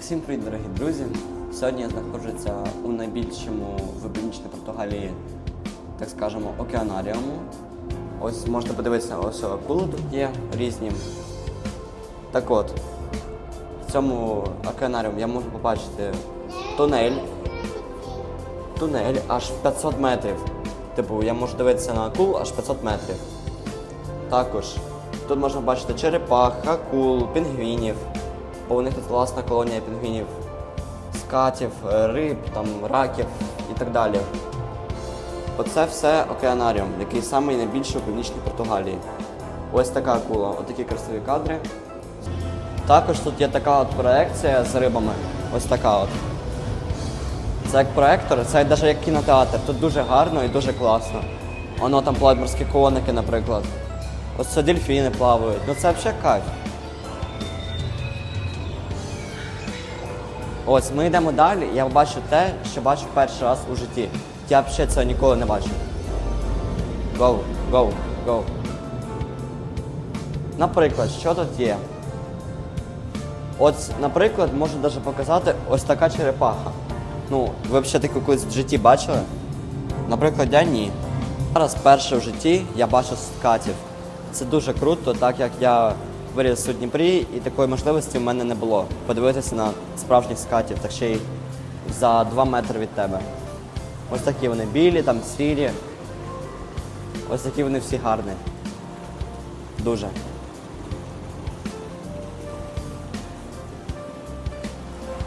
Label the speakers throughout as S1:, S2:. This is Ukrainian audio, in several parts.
S1: Усім привіт, дорогі друзі! Сьогодні я знаходжуся у найбільшому в північній Португалії, так скажемо, океанаріуму. Ось можна подивитися, ось акули тут є різні. Так от, в цьому океанаріумі я можу побачити тунель. Тунель аж 500 метрів. Типу, я можу дивитися на акул аж 500 метрів. Також тут можна бачити черепах, акул, пінгвінів. Бо у них тут власна колонія пінгвінів, скатів, е, риб, там, раків і так далі. Оце все океанаріум, який самий найбільший у північній Португалії. Ось така акула, отакі красиві кадри. Також тут є така от проекція з рибами. Ось така от. Це як проектор, це навіть як кінотеатр. Тут дуже гарно і дуже класно. Воно там плавають морські коники, наприклад. Ось це дельфіни плавають. Ну це взагалі кайф. Ось ми йдемо далі, я бачу те, що бачу перший раз у житті. Я взагалі цього ніколи не бачив. Go, go, go. Наприклад, що тут є? От, наприклад, можу навіть показати ось така черепаха. Ну, ви взагалі таку колись в житті бачили? Наприклад, я ні. Зараз перше в житті я бачу скатів. Це дуже круто, так як я виріс у Дніпрі, і такої можливості в мене не було подивитися на справжніх скатів, так ще й за 2 метри від тебе. Ось такі вони білі, там сірі. Ось такі вони всі гарні. Дуже.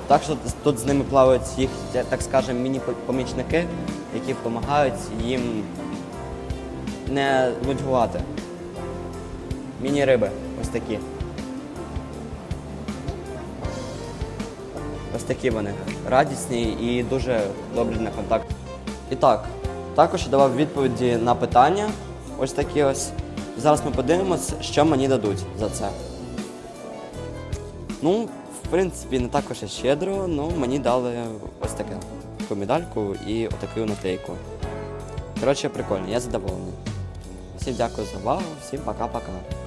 S1: Так що тут з ними плавають їх, так скажемо, міні-помічники, які допомагають їм не нудьгувати. Міні-риби, такі. Ось такі вони. Радісні і дуже добрі на контакт. І так, також я давав відповіді на питання. Ось такі ось. Зараз ми подивимось, що мені дадуть за це. Ну, в принципі, не також і щедро, але мені дали ось таке. Таку медальку і отаку наклейку. Коротше, прикольно, я задоволений. Всім дякую за увагу, всім пока-пока.